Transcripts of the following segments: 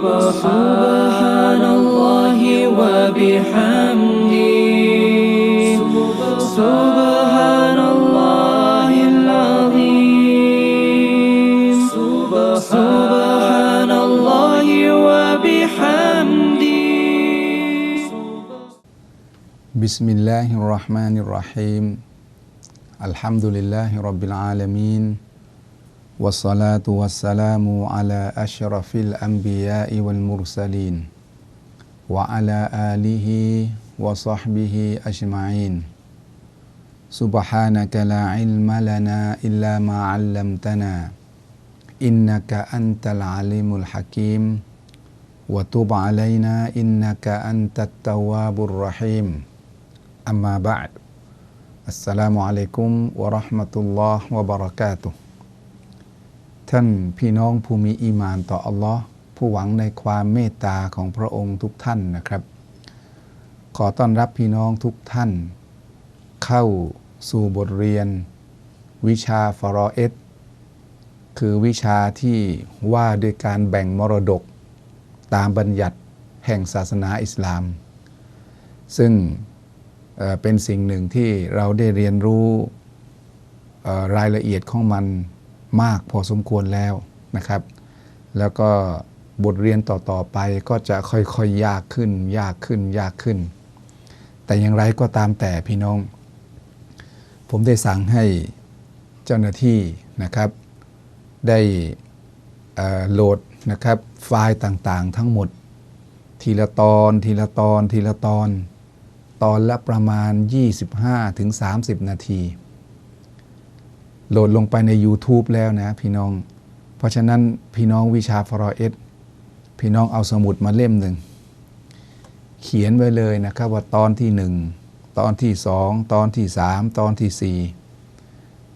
سبحان الله وبحمده. سبحان الله العظيم. سبحان الله وبحمده. بسم الله الرحمن الرحيم. الحمد لله رب العالمين. والصلاة والسلام على أشرف الأنبياء والمرسلين وعلى آله وصحبه أجمعين. سبحانك لا علم لنا إلا ما علمتنا إنك أنت العليم الحكيم. وتب علينا إنك أنت التواب الرحيم. أما بعد السلام عليكم ورحمة الله وبركاته. ท่านพี่น้องผู้มีอีมานต่ออัลลอฮ์ผู้หวังในความเมตตาของพระองค์ทุกท่านนะครับ ขอต้อนรับพี่น้องทุกท่าน เข้าสู่บทเรียน วิชาฟารอเอสคือวิชาที่ว่าด้วยการแบ่งมรดก ตามบัญญัติแห่งศาสนาอิสลาม ซึ่งเป็นสิ่งหนึ่งที่เราได้เรียนรู้รายละเอียดของมัน มากพอสมควรแล้วนะครับ แล้วก็บทเรียนต่อๆไปก็จะค่อยๆยากขึ้น ยากขึ้น ยากขึ้น แต่อย่างไรก็ตามแต่พี่น้อง ผมได้สั่งให้เจ้าหน้าที่นะครับ ได้โหลดนะครับไฟล์ต่างๆ ทั้งหมด ทีละตอน ทีละตอน ทีละตอน ตอนละประมาณ 25-30ถึง30นาที โหลดลงไปใน YouTube แล้วนะพี่น้อง เพราะฉะนั้นพี่น้องวิชาฟรอเอสพี่น้องเอาสมุดมาเล่มหนึ่ง เขียนไว้เลยนะครับว่าตอนที่หนึ่งตอนที่สองตอนที่สามตอนที่สี่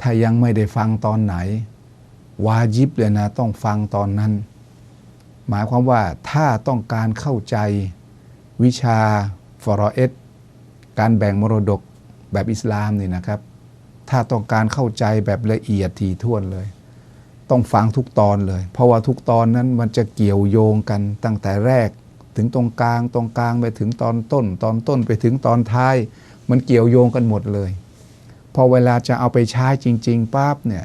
ถ้ายังไม่ได้ฟังตอนไหน วาจิบเลยนะต้องฟังตอนนั้น หมายความว่าถ้าต้องการเข้าใจวิชาฟรอเอสการแบ่งมรดกแบบอิสลามนี่นะครับ ถ้าต้องการเข้าใจแบบละเอียดถี่ถ้วนเลย ต้องฟังทุกตอนเลย เพราะว่าทุกตอนนั้นมันจะเกี่ยวโยงกันตั้งแต่แรก ถึงตรงกลางตรงกลางไปถึงตอนต้น ตอนต้นไปถึงตอนท้าย มันเกี่ยวโยงกันหมดเลย พอเวลาจะเอาไปใช้จริงๆปั๊บเนี่ย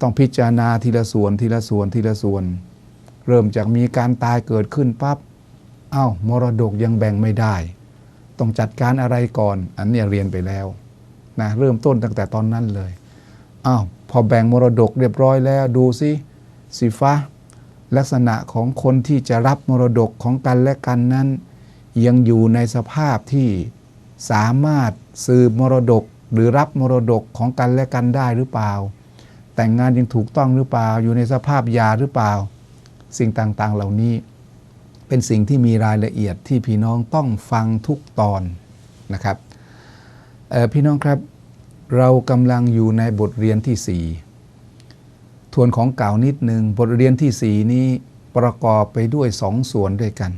ต้องพิจารณาทีละส่วนทีละส่วนทีละส่วน เริ่มจากมีการตายเกิดขึ้นปั๊บอ้าวมรดกยังแบ่งไม่ได้ ต้องจัดการอะไรก่อน อันเนี้ยเรียนไปแล้ว นะเริ่มต้นตั้งแต่ตอนนั้นเลยอ้าวพอแบ่งมรดกเรียบร้อยแล้วดูสิสีฟ้า ลักษณะของคนที่จะรับมรดกของกันและกันนั้น ยังอยู่ในสภาพที่สามารถสืบมรดกหรือรับมรดกของกันและกันได้หรือเปล่า แต่งงานยังถูกต้องหรือเปล่า อยู่ในสภาพยาหรือเปล่า สิ่งต่างๆเหล่านี้ เป็นสิ่งที่มีรายละเอียดที่พี่น้องต้องฟังทุกตอนนะครับพี่น้องครับ เรากำลังอยู่ในบทเรียนที่4ทวนของเก่านิดหนึ่งบทเรียนที่4นี้ประกอบไปด้วยสองส่วนด้วยกัน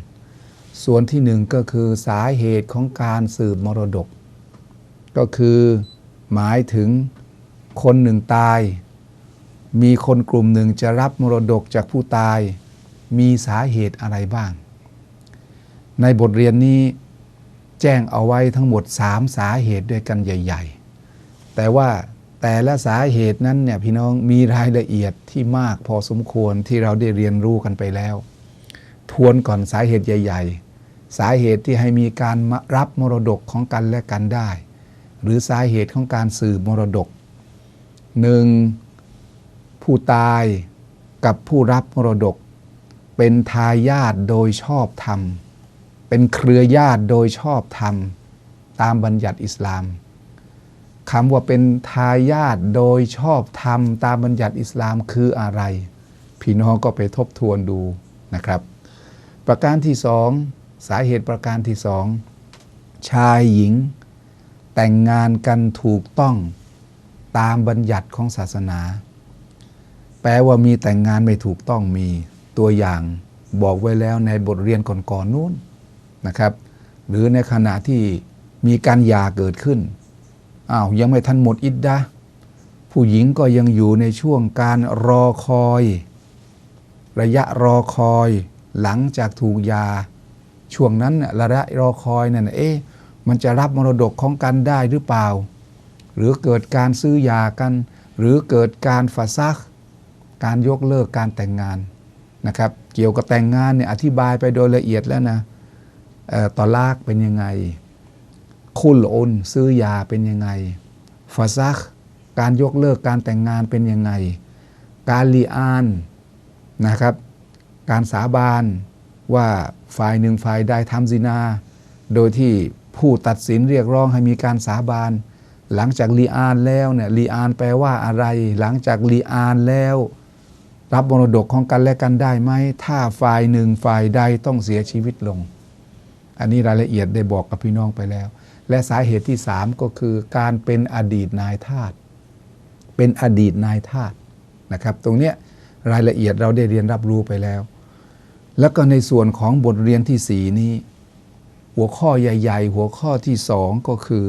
ส่วนที่หนึ่งก็คือสาเหตุของการสืบมรดก ก็คือหมายถึงคนหนึ่งตาย มีคนกลุ่มหนึ่งจะรับมรดกจากผู้ตาย มีสาเหตุอะไรบ้าง ในบทเรียนนี้แจ้งเอาไว้ทั้งหมด 3 สาเหตุด้วยกันใหญ่ ๆ แต่ว่าแต่ละสาเหตุนั้นเนี่ยพี่น้องมีรายละเอียดที่มากพอสมควรที่เราได้เรียนรู้กันไปแล้ว ทวนก่อนสาเหตุใหญ่ ๆ สาเหตุที่ให้มีการรับมรดกของกันและกันได้ หรือสาเหตุของการสืบมรดกหนึ่งผู้ตายกับผู้รับมรดก เป็นทายาทโดยชอบธรรม เป็นเครือญาติโดยชอบธรรม ตามบัญญัติอิสลาม คำว่าเป็นทายาทโดยชอบธรรมตามบัญญัติอิสลามคืออะไร พี่น้องก็ไปทบทวนดูนะครับ ประการที่สองสาเหตุประการที่สองชายหญิง แต่งงานกันถูกต้องตามบัญญัติของศาสนา แปลว่ามีแต่งงานไม่ถูกต้องมีตัวอย่างบอกไว้แล้วในบทเรียนก่อนๆนู้นนะครับ หรือในขณะที่มีการหย่าเกิดขึ้น อ้าวยังไม่ทันหมดอิดดะผู้หญิงก็ยังอยู่ในช่วงการรอคอย ระยะรอคอย หลังจากถูกยา ช่วงนั้นระยะรอคอยนั่นน่ะเอ๊ะมันจะรับมรดกของกันได้หรือเปล่า หรือเกิดการซื้อยากัน หรือเกิดการฝาซัก การยกเลิกการแต่งงานนะครับ เกี่ยวกับแต่งงานเนี่ยอธิบายไปโดยละเอียดแล้วนะต่อลากเป็นยังไง คุลโอนซื้อยาเป็นยังไงฟาซักการยกเลิกการแต่งงานเป็นยังไง การลีอานนะครับ การสาบานว่าฝ่ายหนึ่งฝ่ายใดทำซินา โดยที่ผู้ตัดสินเรียกร้องให้มีการสาบาน หลังจากลีอานแล้วเนี่ยลีอานแปลว่าอะไร หลังจากลีอานแล้ว รับมรดกของกันและกันได้ไหม ถ้าฝ่ายหนึ่งฝ่ายใดต้องเสียชีวิตลง อันนี้รายละเอียดได้บอกกับพี่น้องไปแล้ว และสาเหตุที่สามก็คือการเป็นอดีตนายทาสเป็นอดีตนายทาสนะครับ ตรงเนี้ยรายละเอียดเราได้เรียนรับรู้ไปแล้ว แล้วก็ในส่วนของบทเรียนที่สี่นี้ หัวข้อใหญ่ ๆ หัวข้อที่สองก็คือ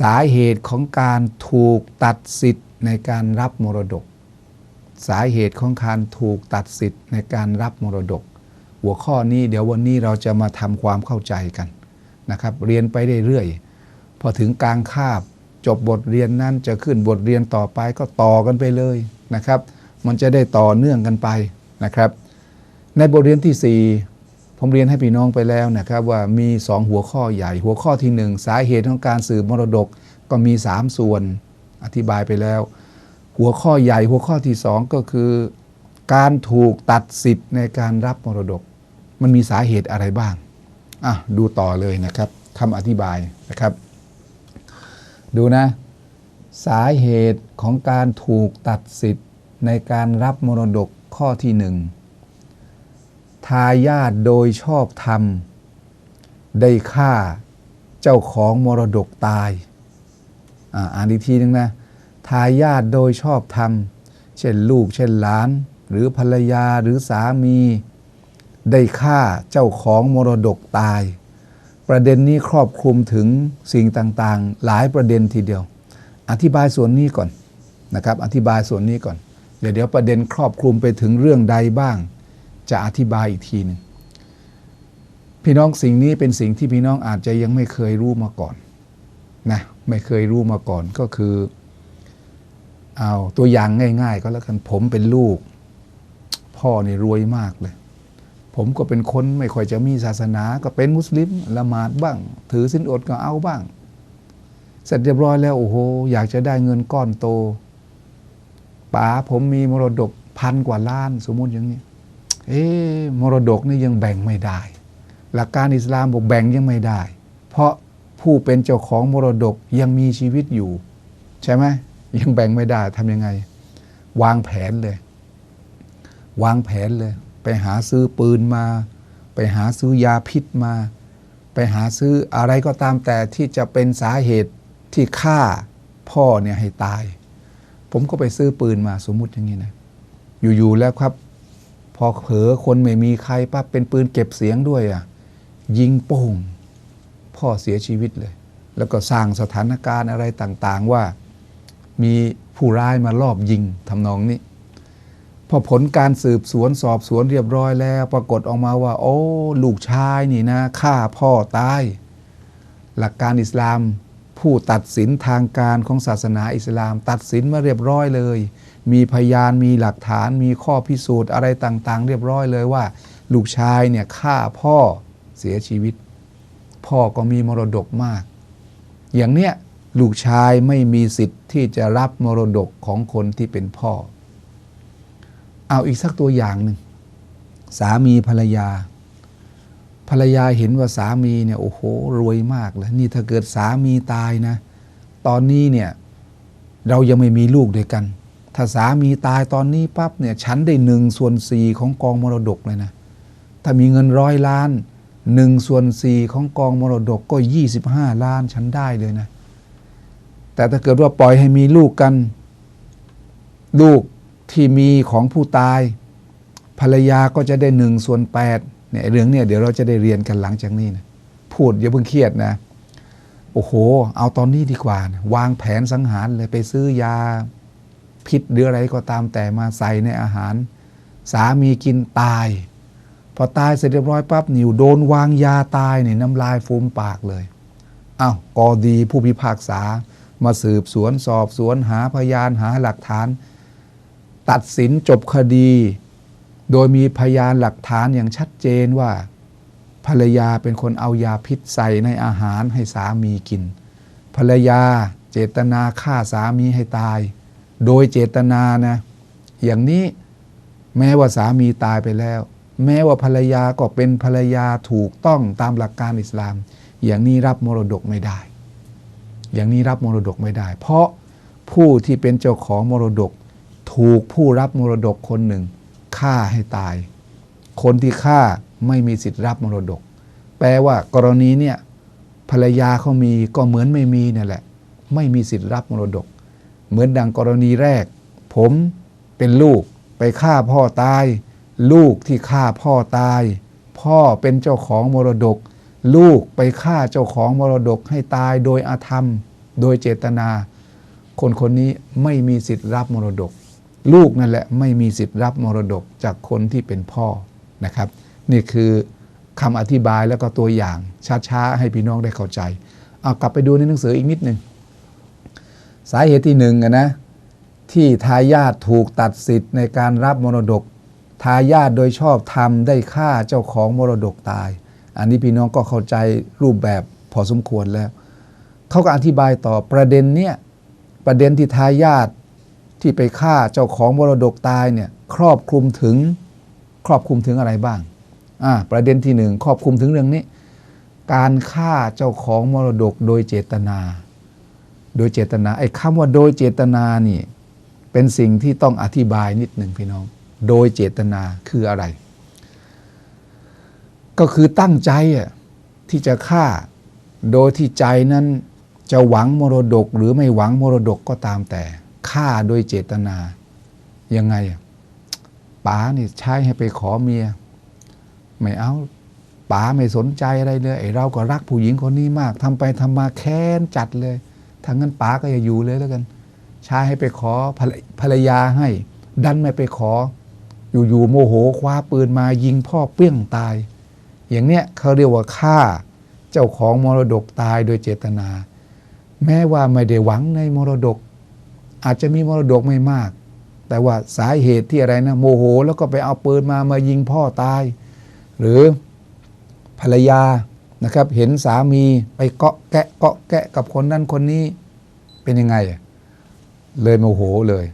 สาเหตุของการถูกตัดสิทธิ์ในการรับมรดก สาเหตุของการถูกตัดสิทธิ์ในการรับมรดก หัวข้อนี้เดี๋ยววันนี้เราจะมาทำความเข้าใจกัน นะครับเรียนไปเรื่อยๆพอถึงกลางคาบ จบบทเรียนนั้นจะขึ้นบทเรียนต่อไปก็ต่อกันไปเลยนะครับ มันจะได้ต่อเนื่องกันไปนะครับ ในบทเรียนที่ 4 ผมเรียนให้พี่น้องไปแล้วนะครับว่ามี 2 หัวข้อใหญ่ หัวข้อที่ 1 สาเหตุของการสืบมรดกก็มี 3 ส่วนอธิบายไปแล้ว หัวข้อใหญ่หัวข้อที่ 2 ก็คือ การถูกตัดสิทธิ์ในการรับมรดก มันมีสาเหตุอะไรบ้าง อะดูต่อเลยนะครับคำอธิบายนะครับ ดูนะ สาเหตุของการถูกตัดสิทธิ์ในการรับมรดกข้อที่หนึ่งทายาทโดยชอบธรรม ได้ฆ่าเจ้าของมรดกตาย อ่าอ่านอีกทีนึงนะ ทายาทโดยชอบธรรม เช่นลูก เช่นหลาน หรือภรรยาหรือสามี ได้ฆ่าเจ้าของมรดกตาย ประเด็นนี้ครอบคลุมถึงสิ่งต่างๆ หลายประเด็นทีเดียว อธิบายส่วนนี้ก่อนนะครับ อธิบายส่วนนี้ก่อน เดี๋ยวเดี๋ยวประเด็นครอบคลุมไปถึงเรื่องใดบ้าง จะอธิบายอีกทีหนึ่งพี่น้องสิ่งนี้เป็นสิ่งที่พี่น้องอาจจะยังไม่เคยรู้มาก่อนนะไม่เคยรู้มาก่อนก็คือ เอาตัวอย่างง่าย ๆ ก็แล้วกันผมเป็นลูก พ่อนี่รวยมากเลย ผมก็เป็นคนไม่ค่อยจะมีศาสนา ก็เป็นมุสลิมละหมาดบ้าง ถือสินอดก็เอาบ้าง เสร็จเรียบร้อยแล้วโอ้โห อยากจะได้เงินก้อนโตป๋าผมมีมรดกพันกว่าล้านสมมุติอย่างนี้ เอ๊มรดกนี่ยังแบ่งไม่ได้ หลักการอิสลามบอกแบ่งยังไม่ได้ เพราะผู้เป็นเจ้าของมรดกยังมีชีวิตอยู่ ใช่ไหมยังแบ่งไม่ได้ทำยังไง วางแผนเลย วางแผนเลย ไปหาซื้อปืนมา ไปหาซื้อยาพิษมา ไปหาซื้ออะไรก็ตามแต่ที่จะเป็นสาเหตุที่ฆ่าพ่อเนี่ยให้ตาย ผมก็ไปซื้อปืนมาสมมุติอย่างนี้นะอยู่ๆแล้วครับ พอเผลอคนไม่มีใครปั๊บเป็นปืนเก็บเสียงด้วยอะยิงโป้งพ่อเสียชีวิตเลย แล้วก็สร้างสถานการณ์อะไรต่างๆว่ามีผู้ร้ายมาลอบยิงทำนองนี้ พอผลการสืบสวนสอบสวนเรียบร้อยแล้ว ปรากฏออกมาว่า โอ้ ลูกชายนี่นะฆ่าพ่อตาย หลักการอิสลาม ผู้ตัดสินทางการของศาสนาอิสลาม ตัดสินมาเรียบร้อยเลย มีพยานมีหลักฐานมีข้อพิสูจน์อะไรต่างๆ เรียบร้อยเลยว่า ลูกชายเนี่ยฆ่าพ่อเสียชีวิต พ่อก็มีมรดกมาก อย่างเนี้ยลูกชายไม่มีสิทธิ์ที่จะรับมรดกของคนที่เป็นพ่อ เอาอีกสักตัวอย่างหนึ่งสามีภรรยา ภรรยาเห็นว่าสามีเนี่ยโอ้โหรวยมากเลยนี่ถ้าเกิดสามีตายนะ ตอนนี้เนี่ยเรายังไม่มีลูกด้วยกัน ถ้าสามีตายตอนนี้ปั๊บเนี่ยฉันได้หนึ่งส่วนสี่ของกองมรดกเลยนะถ้ามีเงินร้อยล้านหนึ่งส่วนสี่ของกองมรดกก็ยี่สิบห้าล้านฉันได้เลยนะ แต่ถ้าเกิดว่าปล่อยให้มีลูกกัน ลูก ที่มีของผู้ตาย ภรรยาก็จะได้หนึ่งส่วนแปดเนี่ยเรื่องเนี่ยเดี๋ยวเราจะได้เรียนกันหลังจากนี้นะพูดอย่าเพิ่งเครียดนะโอ้โห เอาตอนนี้ดีกว่านะวางแผนสังหารเลยไปซื้อยาพิษหรืออะไรก็ตามแต่มาใส่ในอาหาร สามีกินตาย พอตายเสร็จเรียบร้อยปั๊บนิวโดนวางยาตายเนี่ยน้ำลายฟูมปากเลยอ้าวกอดีผู้พิพากษา มาสืบสวนสอบสวนหาพยานหาหลักฐาน ตัดสินจบคดี โดยมีพยานหลักฐานอย่างชัดเจนว่า ภรรยาเป็นคนเอายาพิษใส่ในอาหารให้สามีกิน ภรรยาเจตนาฆ่าสามีให้ตาย โดยเจตนานะอย่างนี้แม้ว่าสามีตายไปแล้ว แม้ว่าภรรยาก็เป็นภรรยาถูกต้องตามหลักการอิสลาม อย่างนี้รับมรดกไม่ได้ อย่างนี้รับมรดกไม่ได้ เพราะผู้ที่เป็นเจ้าของมรดก ถูกผู้รับมรดกคนหนึ่งฆ่าให้ตาย คนที่ฆ่าไม่มีสิทธิ์รับมรดก แปลว่ากรณีเนี่ยภรรยาเขามีก็เหมือนไม่มีเนี่ยแหละ ไม่มีสิทธิ์รับมรดก เหมือนดังกรณีแรก ผมเป็นลูกไปฆ่าพ่อตาย ลูกที่ฆ่าพ่อตาย พ่อเป็นเจ้าของมรดก ลูกไปฆ่าเจ้าของมรดกให้ตายโดยอาธรรม โดยเจตนา คนคนนี้ไม่มีสิทธิ์รับมรดก ลูกนั่นแหละไม่มีสิทธิ์รับมรดกจากคนที่เป็นพ่อนะครับ นี่คือคำอธิบายแล้วก็ตัวอย่างช้าๆให้พี่น้องได้เข้าใจ เอากลับไปดูในหนังสืออีกนิดหนึ่งสาเหตุที่หนึ่งอะนะที่ทายาทถูกตัดสิทธิ์ในการรับมรดก ทายาทโดยชอบธรรมได้ฆ่าเจ้าของมรดกตาย อันนี้พี่น้องก็เข้าใจรูปแบบพอสมควรแล้ว เขาก็อธิบายต่อประเด็นเนี้ยประเด็นที่ทายาท ที่ไปฆ่าเจ้าของมรดกตายเนี่ยครอบคลุมถึงครอบคลุมถึงอะไรบ้างอ่าประเด็นที่หนึ่งครอบคลุมถึงเรื่องนี้ การฆ่าเจ้าของมรดกโดยเจตนา โดยเจตนาไอ้คำว่าโดยเจตนานี่เป็นสิ่งที่ต้องอธิบายนิดหนึ่งพี่น้อง โดยเจตนาคืออะไร ก็คือตั้งใจอะที่จะฆ่าโดยที่ใจนั้นจะหวังมรดกหรือไม่หวังมรดกก็ตามแต่ ฆ่าโดยเจตนา ยังไงป๋านี่ใช้ให้ไปขอเมีย ไม่เอาป๋าไม่สนใจอะไรเลยไอ้เราก็รักผู้หญิงคนนี้มากทำไปทำมาแค้นจัดเลยถ้างั้นป๋าก็อย่าอยู่เลยแล้วกันใช้ให้ไปขอภรรภรรยาให้ ดันไม่ไปขอ อยู่ๆโมโหคว้าปืนมายิงพ่อเปี้ยงตาย อย่างเนี้ยเขาเรียกว่าฆ่าเจ้าของมรดกตายโดยเจตนา แม้ว่าไม่ได้หวังในมรดก อาจจะมีมรดกไม่มาก แต่ว่าสาเหตุที่อะไรนะโมโห แล้วก็ไปเอาปืนมามายิงพ่อตาย หรือภรรยานะครับ เห็นสามีไปเกาะแกะเกาะแกะกับคนนั้นคนนี้เป็นยังไงอะเลยโมโหเลย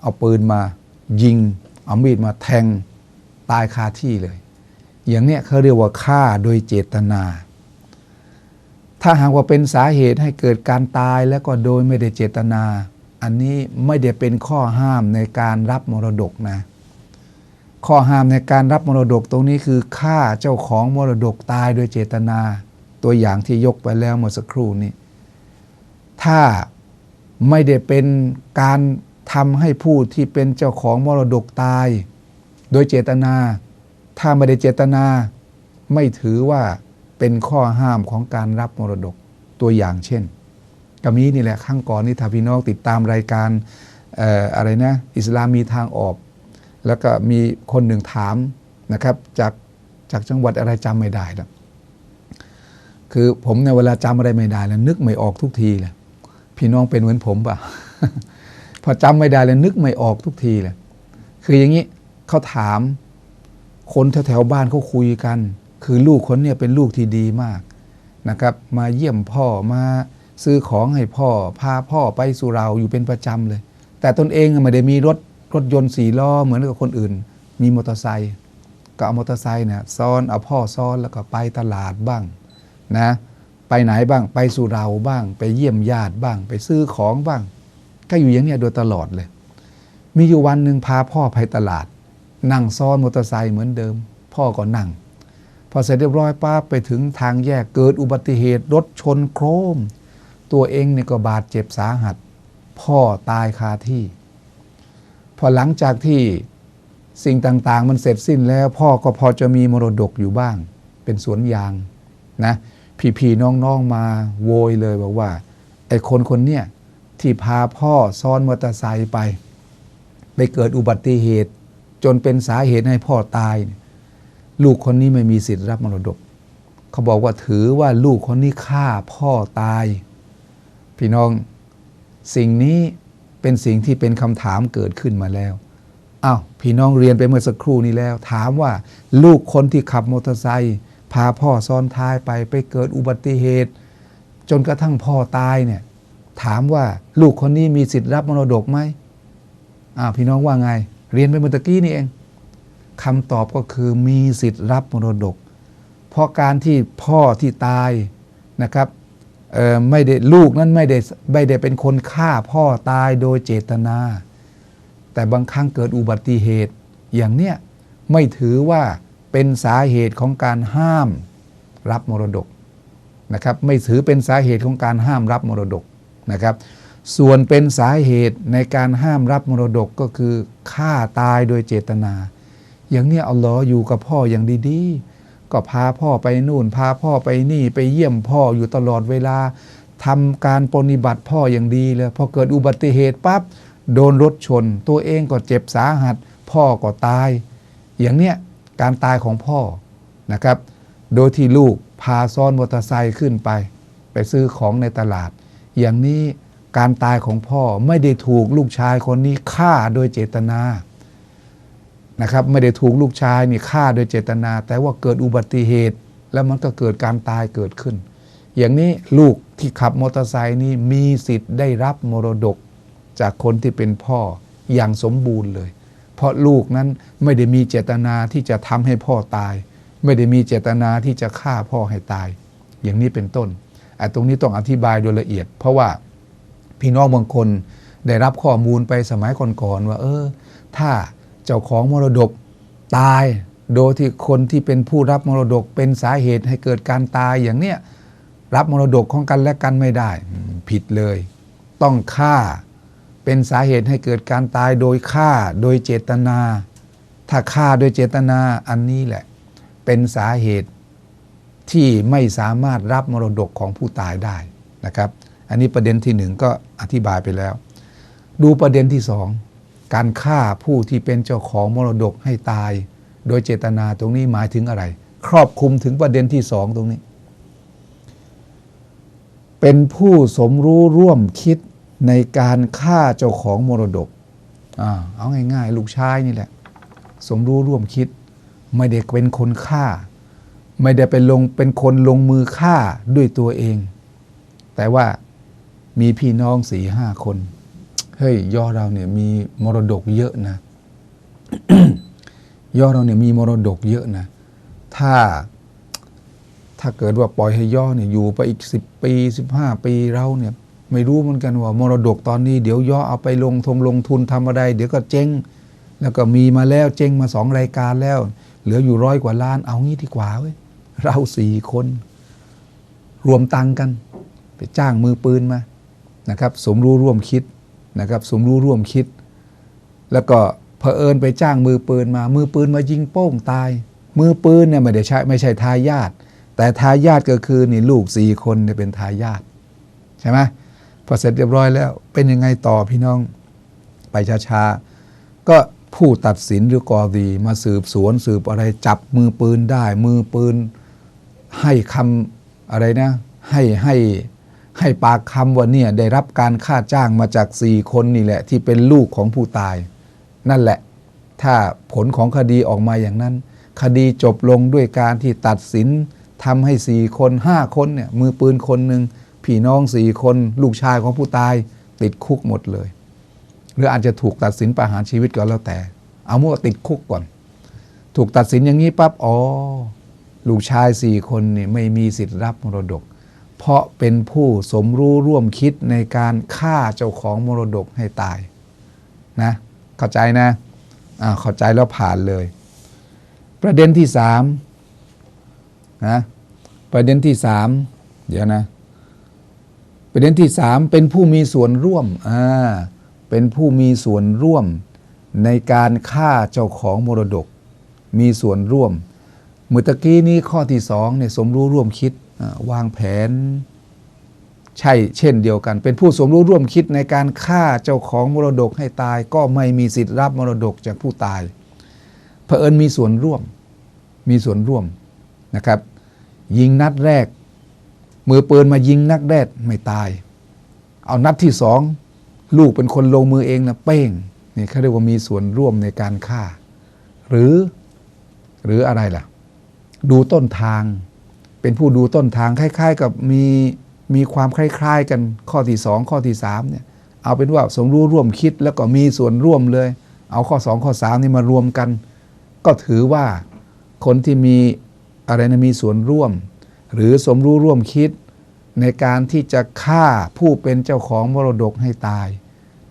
เอาปืนมายิง เอามีดมาแทงตายคาที่เลย อย่างเนี้ยเขาเรียกว่าฆ่าโดยเจตนา ถ้าหากว่าเป็นสาเหตุให้เกิดการตายแล้วก็โดยไม่ได้เจตนา อันนี้ไม่ได้เป็นข้อห้ามในการรับมรดกนะ ข้อห้ามในการรับมรดกตรงนี้คือฆ่าเจ้าของมรดกตายโดยเจตนา ตัวอย่างที่ยกไปแล้วเมื่อสักครู่นี้ ถ้าไม่ได้เป็นการทำให้ผู้ที่เป็นเจ้าของมรดกตาย โดยเจตนา ถ้าไม่ได้เจตนา ไม่ถือว่าเป็นข้อห้ามของการรับมรดกตัวอย่างเช่น กามีนี่แหละข้างก่อนนี่ถ้าพี่น้องติดตามรายการออะไรนะ อิสลามมีทางออก แล้วก็มีคนหนึ่งถามนะครับจากจากจังหวัดอะไรจำไม่ได้แล้วคือผมในยเวลาจำอะไรไม่ได้แล้วนึกไม่ออกทุกทีเลยพี่น้องเป็นเหมือนผมปะพอจำไม่ได้แล้วนึกไม่ออกทุกทีเลยคืออย่างนี้เขาถาม คนแถวๆบ้านเขาคุยกัน คือลูกคนเนี่ยเป็นลูกที่ดีมากนะครับ มาเยี่ยมพ่อมา ซื้อของให้พ่อพาพ่อไปสุราอยู่เป็นประจำเลย แต่ตนเองไม่ได้มีรถรถยนต์สี่ล้อเหมือนกับคนอื่น มีมอเตอร์ไซค์ก็เอามอเตอร์ไซค์เนี่ยซ้อนเอาพ่อซ้อนแล้วก็ไปตลาดบ้างนะไปไหนบ้างไปสุราบ้าง ไปเยี่ยมญาติบ้าง ไปซื้อของบ้าง ก็อยู่อย่างเนี้ยโดยตลอดเลย มีอยู่วันหนึ่งพาพ่อไปตลาด นั่งซ้อนมอเตอร์ไซค์เหมือนเดิม พ่อก็นั่งพอเสร็จเรียบร้อยป้าไปถึงทางแยกเกิดอุบัติเหตุรถชนโครม ตัวเองเนี่ยก็บาดเจ็บสาหัส พ่อตายคาที่ พอหลังจากที่สิ่งต่างๆ มันเสร็จสิ้นแล้ว พ่อก็พอจะมีมรดกอยู่บ้าง เป็นสวนยางนะพี่ๆน้องๆมาโวยเลยบอกว่าไอ้คนคนเนี้ยที่พาพ่อซ้อนมอเตอร์ไซค์ไป ไปเกิดอุบัติเหตุ จนเป็นสาเหตุให้พ่อตายเนี่ยลูกคนนี้ไม่มีสิทธิ์รับมรดก เขาบอกว่าถือว่าลูกคนนี้ฆ่าพ่อตาย พี่น้องสิ่งนี้เป็นสิ่งที่เป็นคำถามเกิดขึ้นมาแล้วอ้าวพี่น้องเรียนไปเมื่อสักครู่นี้แล้ว ถามว่าลูกคนที่ขับมอเตอร์ไซค์พาพ่อซ้อนท้ายไปไปเกิดอุบัติเหตุ จนกระทั่งพ่อตายเนี่ยถามว่าลูกคนนี้มีสิทธิ์รับมรดกไหมอ้าวพี่น้องว่าไง เรียนไปเมื่อตะกี้นี่เองคำตอบก็คือมีสิทธิ์รับมรดก เพราะการที่พ่อที่ตายนะครับ ไม่ได้ลูกนั้นไม่ได้ไม่ได้เป็นคนฆ่าพ่อตายโดยเจตนา แต่บางครั้งเกิดอุบัติเหตุ อย่างเนี้ยไม่ถือว่าเป็นสาเหตุของการห้ามรับมรดกนะครับไม่ถือเป็นสาเหตุของการห้ามรับมรดกนะครับ ส่วนเป็นสาเหตุในการห้ามรับมรดกก็คือฆ่าตายโดยเจตนา อย่างเนี้ยอัลลอฮ์อยู่กับพ่ออย่างดีๆ ก็พาพ่อไปนู่น พาพ่อไปนี่ไปเยี่ยมพ่ออยู่ตลอดเวลาทำการปฏิบัติพ่ออย่างดีเลยพอเกิดอุบัติเหตุปั๊บโดนรถชน ตัวเองก็เจ็บสาหัส พ่อก็ตาย อย่างเนี้ยการตายของพ่อนะครับ โดยที่ลูกพาซ้อนมอเตอร์ไซค์ขึ้นไป ไปซื้อของในตลาด อย่างนี้การตายของพ่อไม่ได้ถูกลูกชายคนนี้ฆ่าโดยเจตนา นะครับไม่ได้ถูกลูกชายนี่ฆ่าโดยเจตนา แต่ว่าเกิดอุบัติเหตุ แล้วมันก็เกิดการตายเกิดขึ้น อย่างนี้ลูกที่ขับมอเตอร์ไซค์นี่มีสิทธิ์ได้รับมรดก จากคนที่เป็นพ่ออย่างสมบูรณ์เลย เพราะลูกนั้นไม่ได้มีเจตนาที่จะทำให้พ่อตาย ไม่ได้มีเจตนาที่จะฆ่าพ่อให้ตาย อย่างนี้เป็นต้นไอ้ตรงนี้ต้องอธิบายโดยละเอียด เพราะว่าพี่น้องบางคนได้รับข้อมูลไปสมัยก่อนๆว่า เออ ถ้า เจ้าของมรดกตายโดยที่คนที่เป็นผู้รับมรดกเป็นสาเหตุให้เกิดการตายอย่างเนี้ยรับมรดกของกันและกันไม่ได้ ผิดเลย ต้องฆ่าเป็นสาเหตุให้เกิดการตายโดยฆ่าโดยเจตนา ถ้าฆ่าโดยเจตนาอันนี้แหละ เป็นสาเหตุที่ไม่สามารถรับมรดกของผู้ตายได้นะครับ อันนี้ประเด็นที่หนึ่งก็อธิบายไปแล้ว ดูประเด็นที่สอง การฆ่าผู้ที่เป็นเจ้าของมรดกให้ตาย โดยเจตนาตรงนี้หมายถึงอะไร ครอบคลุมถึงประเด็นที่สองตรงนี้ เป็นผู้สมรู้ร่วมคิดในการฆ่าเจ้าของมรดกอเอาง่าย ๆ ลูกชายนี่แหละ สมรู้ร่วมคิด ไม่ได้เป็นคนฆ่า ไม่ได้เป็นลงเป็นคนลงมือฆ่าด้วยตัวเอง แต่ว่ามีพี่น้องสี่ห้าคน เฮ้ยย่อเราเนี่ยมีมรดกเยอะนะย่อเราเนี่ยมีมรดกเยอะนะ ถ้าถ้าเกิดว่าปล่อยให้ย่อเนี่ยอยู่ไปอีกสิบปีสิบห้าปีเราเนี่ย ไม่รู้เหมือนกันว่ามรดกตอนนี้ เดี๋ยวย่อเอาไปลงทงลงทุนทำอะไร เดี๋ยวก็เจ๊งแล้วก็มีมาแล้วเจ๊งมาสองรายการแล้ว เหลืออยู่ร้อยกว่าล้านเอางี้ดีกว่าเว้ยเราสี่คน รวมตังค์กัน ไปจ้างมือปืนมานะครับ สมรู้ร่วมคิด นะครับสมรู้ร่วมคิด แล้วก็เผอิญไปจ้างมือปืนมา มือปืนมายิงโป้งตาย มือปืนเนี่ยไม่ได้ใช่ไม่ใช่ทายาทแต่ทายาทก็คือนี่ลูกสี่คนเนี่ยเป็นทายาทใช่ไหมพอเสร็จเรียบร้อยแล้วเป็นยังไงต่อพี่น้องไปช้าๆก็ผู้ตัดสินหรือกอดีมาสืบสวนสืบอะไรจับมือปืนได้ มือปืนให้คำอะไรนะ ให้ให้ ให้ปากคำว่าเนี่ยได้รับการค่าจ้างมาจากสี่คนนี่แหละ ที่เป็นลูกของผู้ตาย นั่นแหละ ถ้าผลของคดีออกมาอย่างนั้น คดีจบลงด้วยการที่ตัดสินทำให้สี่คนห้าคนเนี่ยมือปืนคนหนึ่งพี่น้องสี่คนลูกชายของผู้ตาย ติดคุกหมดเลย หรืออาจจะถูกตัดสินประหารชีวิตก็แล้วแต่ เอามั่วติดคุกก่อน ถูกตัดสินอย่างนี้ปั๊บอ๋อลูกชายสี่คนนี่ไม่มีสิทธิ์รับมรดก เพราะเป็นผู้สมรู้ร่วมคิดในการฆ่าเจ้าของมรดกให้ตายนะเข้าใจนะอ่าเข้าใจแล้วผ่านเลย ประเด็นที่สามนะประเด็นที่สามเดี๋ยวนะ ประเด็นที่สามเป็นผู้มีส่วนร่วมอ่าเป็นผู้มีส่วนร่วมในการฆ่าเจ้าของมรดก มีส่วนร่วมเมื่อตะกี้นี้ข้อที่สองเนี่ยสมรู้ร่วมคิด วางแผน ใช่เช่นเดียวกัน เป็นผู้สมรู้ร่วมคิดในการฆ่าเจ้าของมรดกให้ตาย ก็ไม่มีสิทธิ์รับมรดกจากผู้ตายเผอิญมีส่วนร่วมมีส่วนร่วมนะครับ ยิงนัดแรก มือปืนมายิงนัดแรกไม่ตาย เอานัดที่สองลูกเป็นคนลงมือเองนะเป้งนี่เขาเรียกว่ามีส่วนร่วมในการฆ่า หรือหรืออะไรล่ะ ดูต้นทาง เป็นผู้ดูต้นทางคล้าย ๆ กับมีมีความคล้าย ๆ กันข้อที่สองข้อที่สามเนี่ยเอาเป็นว่าสมรู้ร่วมคิดแล้วก็มีส่วนร่วมเลย เอาข้อสองข้อสามนี่มารวมกัน ก็ถือว่าคนที่มีอะไรนะมีส่วนร่วม หรือสมรู้ร่วมคิดในการที่จะฆ่าผู้เป็นเจ้าของมรดกให้ตาย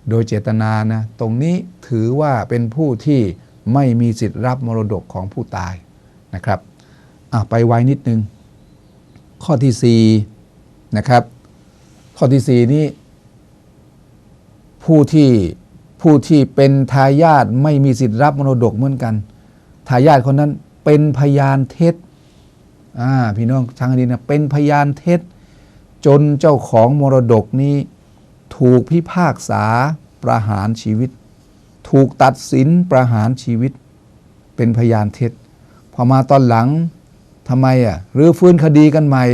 โดยเจตนานะตรงนี้ถือว่าเป็นผู้ที่ไม่มีสิทธิ์รับมรดกของผู้ตายนะครับไปไวนิดนึง ข้อที่สี่นะครับข้อที่สี่นี้ผู้ที่ผู้ที่เป็นทายาทไม่มีสิทธิ์รับมรดกเหมือนกัน ทายาทคนนั้นเป็นพยานเท็จอ่าพี่น้องทางคดีนะเป็นพยานเท็จ จนเจ้าของมรดกนี้ถูกพิพากษาประหารชีวิต ถูกตัดสินประหารชีวิต เป็นพยานเท็จ พอมาตอนหลัง ทำไมอะหรือฟื้นคดีกันใหม่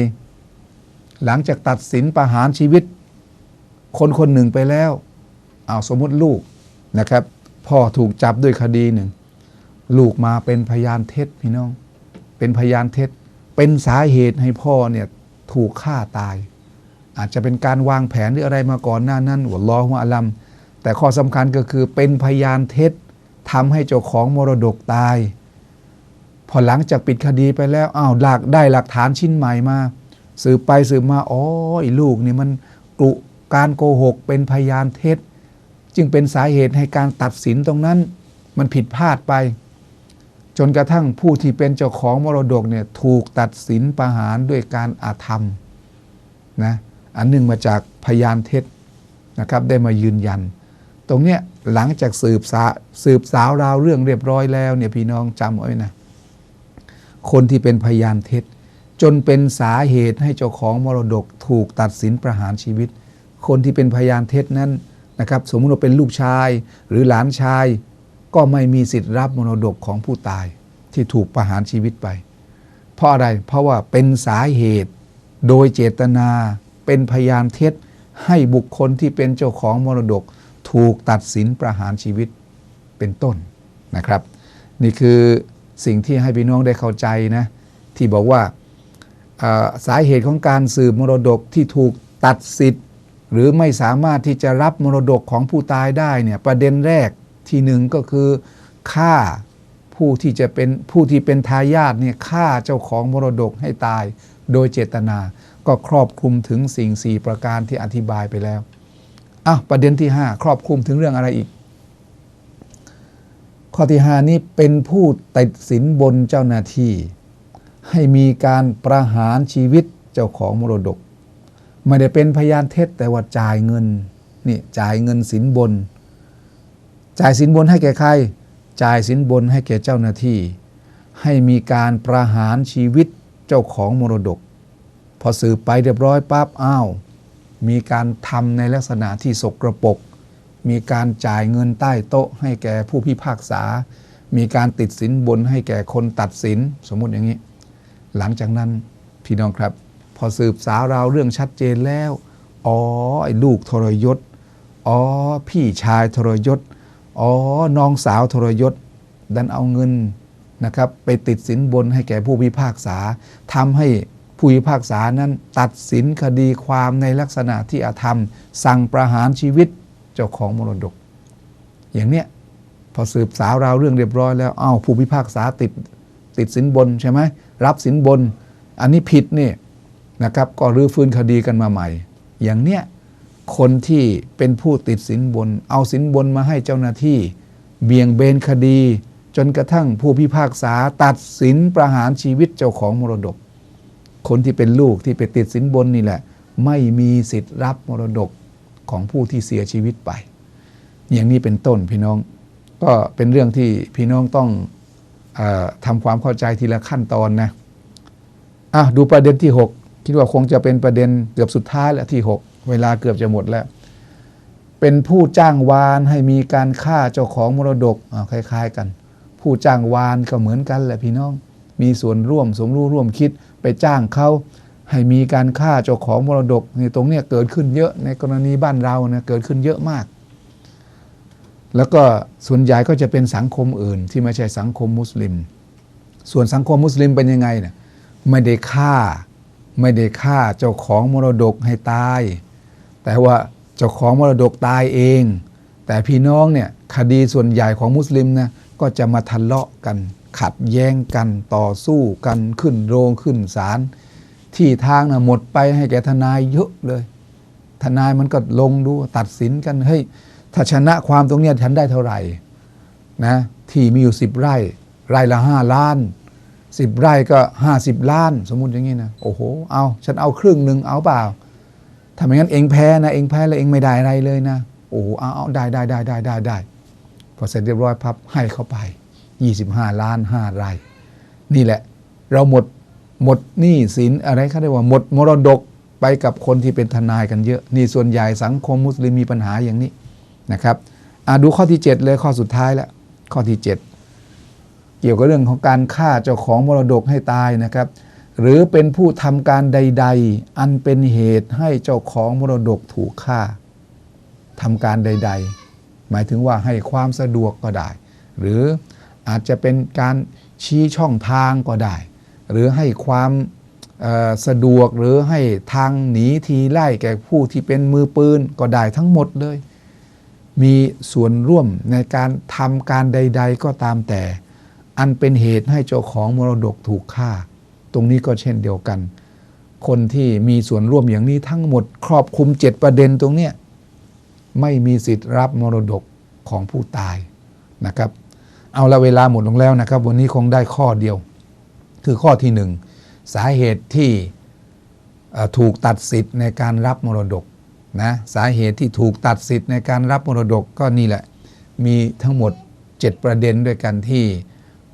หลังจากตัดสินประหารชีวิต คนคนหนึ่งไปแล้วเอาสมมติลูกนะครับ พ่อถูกจับด้วยคดีหนึ่ง ลูกมาเป็นพยานเท็จพี่น้อง เป็นพยานเท็จ เป็นสาเหตุให้พ่อเนี่ยถูกฆ่าตาย อาจจะเป็นการวางแผนหรืออะไรมาก่อนหน้านั้นวัลลอฮุอลัมแต่ข้อสำคัญก็คือเป็นพยานเท็จทำให้เจ้าของมรดกตาย พอหลังจากปิดคดีไปแล้วอ้าวหลักได้หลักฐานชิ้นใหม่มาสืบไปสืบมาอ๋อไอ้ลูกนี่มันกลุการโกหกเป็นพยานเท็จ จึงเป็นสาเหตุให้การตัดสินตรงนั้น มันผิดพลาดไป จนกระทั่งผู้ที่เป็นเจ้าของมรดกเนี่ยถูกตัดสินประหารด้วยการอาธรรมนะอันหนึ่งมาจากพยานเท็จนะครับได้มายืนยัน ตรงเนี้ยหลังจากสืบสาสืบสาวราวเรื่องเรียบร้อยแล้วเนี่ยพี่น้องจำไว้นะ คนที่เป็นพยานเท็จ จนเป็นสาเหตุให้เจ้าของมรดกถูกตัดสินประหารชีวิต คนที่เป็นพยานเท็จนั้นนะครับสมมติว่าเป็นลูกชายหรือหลานชาย ก็ไม่มีสิทธิ์รับมรดกของผู้ตายที่ถูกประหารชีวิตไป เพราะอะไรเพราะว่าเป็นสาเหตุโดยเจตนาเป็นพยานเท็จ ให้บุคคลที่เป็นเจ้าของมรดกถูกตัดสินประหารชีวิตเป็นต้นนะครับ นี่คือ สิ่งที่ให้พี่น้องได้เข้าใจนะที่บอกว่าสาเหตุของการสืบมรดกที่ถูกตัดสิทธิ์ หรือไม่สามารถที่จะรับมรดกของผู้ตายได้เนี่ยประเด็นแรกที่หนึ่งก็คือฆ่าผู้ที่จะเป็นผู้ที่เป็นทายาทเนี่ยฆ่าเจ้าของมรดกให้ตายโดยเจตนา ก็ครอบคลุมถึงสิ่งสี่ประการที่อธิบายไปแล้วอะประเด็นที่ 5 ครอบคลุมถึงเรื่องอะไรอีก ข้อที่5นี้เป็นผู้ติดสินบนเจ้าหน้าที่ ให้มีการประหารชีวิตเจ้าของมรดก ไม่ได้เป็นพยานเท็จแต่ว่าจ่ายเงินนี่จ่ายเงินสินบน จ่ายสินบนให้แก่ใคร จ่ายสินบนให้แก่เจ้าหน้าที่ ให้มีการประหารชีวิตเจ้าของมรดก พอสืบไปเรียบร้อยปั๊บอ้าวมีการทำในลักษณะที่สกรปรก มีการจ่ายเงินใต้โต๊ะ ให้แก่ผู้พิพากษา มีการติดสินบนให้แก่คนตัดสินสมมุติอย่างนี้ หลังจากนั้นพี่น้องครับ พอสืบสาวราวเรื่องชัดเจนแล้ว อ๋อไอ้ลูกทรยศ อ๋อพี่ชายทรยศ อ๋อน้องสาวทรยศ ดันเอาเงินนะครับไปติดสินบนให้แก่ผู้พิพากษาทำให้ผู้พิพากษานั้นตัดสินคดีความในลักษณะที่อาธรรม สั่งประหารชีวิต จ้าของมรดก อย่างเนี้ยพอสืบสาวราวเรื่องเรียบร้อยแล้วอ้าวผู้พิพากษาติดติดสินบนใช่ไหมรับสินบน อันนี้ผิดนี่นะครับ ก็รื้อฟื้นคดีกันมาใหม่ อย่างเนี้ยคนที่เป็นผู้ติดสินบน เอาสินบนมาให้เจ้าหน้าที่ เบี่ยงเบนคดี จนกระทั่งผู้พิพากษาตัดสินประหารชีวิตเจ้าของมรดก คนที่เป็นลูกที่ไปติดสินบนนี่แหละ ไม่มีสิทธิ์รับมรดก ของผู้ที่เสียชีวิตไป อย่างนี้เป็นต้นพี่น้อง ก็เป็นเรื่องที่พี่น้องต้องอทำความเข้าใจทีละขั้นตอนนะอะดูประเด็นที่ 6 คิดว่าคงจะเป็นประเด็นเกือบสุดท้ายแล้วที่ 6 เวลาเกือบจะหมดแล้ว เป็นผู้จ้างวานให้มีการฆ่าเจ้าของมรดกคล้าย ๆ กัน ผู้จ้างวานก็เหมือนกันแหละพี่น้อง มีส่วนร่วมสมรู้ร่วมคิดไปจ้างเขา ให้มีการฆ่าเจ้าของมรดกนี่ตรงเนี้ยเกิดขึ้นเยอะในกรณีบ้านเรานะเกิดขึ้นเยอะมาก แล้วก็ส่วนใหญ่ก็จะเป็นสังคมอื่น ที่ไม่ใช่สังคมมุสลิม ส่วนสังคมมุสลิมเป็นยังไงเนี่ยไม่ได้ฆ่า ไม่ได้ฆ่าเจ้าของมรดกให้ตาย แต่ว่าเจ้าของมรดกตายเอง แต่พี่น้องเนี่ยคดีส่วนใหญ่ของมุสลิมนะก็จะมาทะเลาะกัน ขัดแย้งกันต่อสู้กันขึ้นโรงขึ้นศาล ที่ทางนะหมดไปให้แกทนายเยอะเลย ทนายมันก็ลงดูตัดสินกันเฮ้ยถ้าชนะความตรงเนี้ยฉันได้เท่าไหร่นะที่มีอยู่สิบไร่ไร่ละห้าล้านสิบไร่ก็ห้าสิบล้าน สมมุติอย่างนี้นะโอ้โหเอาฉันเอาครึ่งหนึ่งเอาเปล่าถ้าไม่งั้นเองแพ้นะเองแพ้แล้วเองไม่ได้อะไรเลยนะโอ้โหเอาเอาได้ได้ได้ได้ได้ได้พอเสร็จเรียบร้อยพับให้เขาไป 25 ล้าน 5 ไร่ นี่แหละ เราหมด หมดหนี้สินอะไรเขาเรียกว่าหมดมรดกไปกับคนที่เป็นทนายกันเยอะ นี่ส่วนใหญ่สังคมมุสลิมมีปัญหาอย่างนี้นะครับอะดูข้อที่ 7 เลยข้อสุดท้ายแล้วข้อที่ 7 เกี่ยวกับเรื่องของการฆ่าเจ้าของมรดกให้ตายนะครับ หรือเป็นผู้ทำการใด ๆ อันเป็นเหตุให้เจ้าของมรดกถูกฆ่าทำการใด ๆ หมายถึงว่าให้ความสะดวกก็ได้ หรืออาจจะเป็นการชี้ช่องทางก็ได้ หรือให้ความสะดวกหรือให้ทางหนีทีไล่แก่ผู้ที่เป็นมือปืนก็ได้ทั้งหมดเลย มีส่วนร่วมในการทำการใด ๆ ก็ตามแต่ อันเป็นเหตุให้เจ้าของมรดกถูกฆ่า ตรงนี้ก็เช่นเดียวกัน คนที่มีส่วนร่วมอย่างนี้ทั้งหมด ครอบคลุมเจ็ดประเด็นตรงเนี้ยไม่มีสิทธิ์รับมรดกของผู้ตายนะครับ เอาละเวลาหมดลงแล้วนะครับ วันนี้คงได้ข้อเดียว คือข้อที่หนึ่งสาเหตุที่ถูกตัดสิทธิ์ในการรับมรดกนะสาเหตุที่ถูกตัดสิทธิ์ในการรับมรดกก็นี่แหละ มีทั้งหมด 7 ประเด็นด้วยกันที่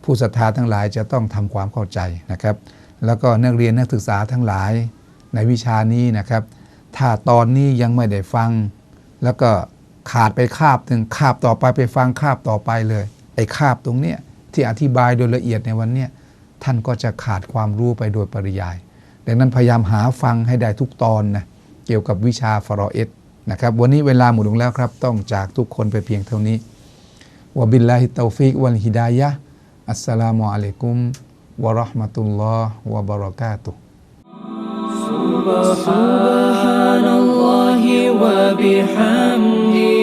ผู้ศรัทธาทั้งหลายจะต้องทำความเข้าใจนะครับ แล้วก็นักเรียนนักศึกษาทั้งหลายในวิชานี้นะครับ ถ้าตอนนี้ยังไม่ได้ฟัง แล้วก็ขาดไปคาบหนึ่งคาบต่อไปไปฟังคาบต่อไปเลยไอ้คาบตรงเนี้ยที่อธิบายโดยละเอียดในวันเนี้ย ท่านก็จะขาดความรู้ไปโดยปริยาย ดังนั้นพยายามหาฟังให้ได้ทุกตอนนะเกี่ยวกับวิชาฟารอเอสนะครับ วันนี้เวลาหมดลงแล้วครับ ต้องจากทุกคนไปเพียงเท่านี้วะบิลลาฮิตตอฟิกวัลฮิดายะฮ์อัสสลามุอะลัยกุมวะเราะห์มะตุลลอฮ์วะบะเราะกาตุฮ์ سبحان الله وبحمده